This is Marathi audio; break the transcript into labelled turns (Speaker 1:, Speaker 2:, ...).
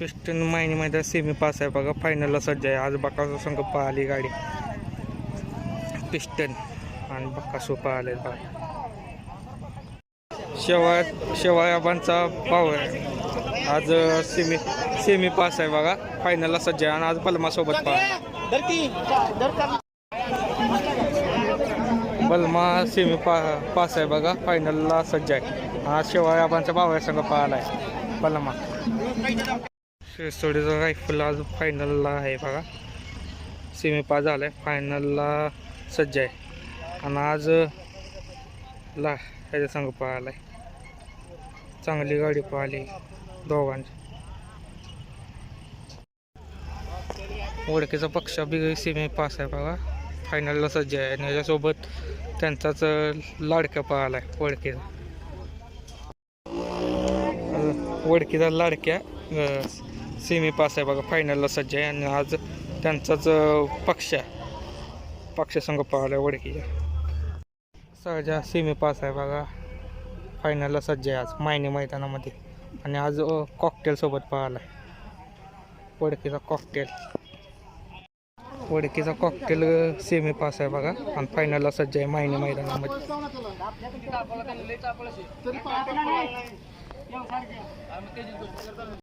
Speaker 1: पिस्टन महिने मैदान सेमी पास आहे बघा. फायनलला सज्ज आहे. आज बकासू संघ पळाली गाडी. पिस्टन आणि बकासू पाहिले बघा. शेवाळ शेवाळाबांचा पावर आहे. आज सेमी सेमी पास आहे बघा. फायनलला सज्ज आहे आणि आज बलमासोबत पळा बलमा सेमी पा पास आहे बघा. फायनलला सज्ज आहे. आज शेवाळाबांचा भाव आहे. संघ पाहिला आहे बलमा. शिरसोडीचा रायफल आज फायनलला आहे बघा. सेमीपास झाला आहे फायनलला सज्ज आहे. आणि आज ला ह्याच्या संघ पळाला आहे चांगली गाडी पाहिली दोघांची. ओळखीचा पक्ष बी सेमी पास आहे बघा. फायनलला सज्ज आहे. आणि याच्यासोबत त्यांचाच लाडक्या पळाला आहे ओळखीचा ओळखीचा लाडक्या सेमी पास आहे बघा फायनलला सज्ज आहे आणि आज त्यांचाच पक्ष पक्ष संघ पाहिला आहे वडकीच्या सहजा सेमी पास आहे बघा फायनलला सज्ज आहे आज मायने मैदानामध्ये. आणि आज कॉकटेलसोबत पाहिला आहे वडकीचा कॉकटेल वडकीचा कॉकटेल सेमी पास आहे बघा आणि फायनलला सज्ज आहे मायने मैदानामध्ये.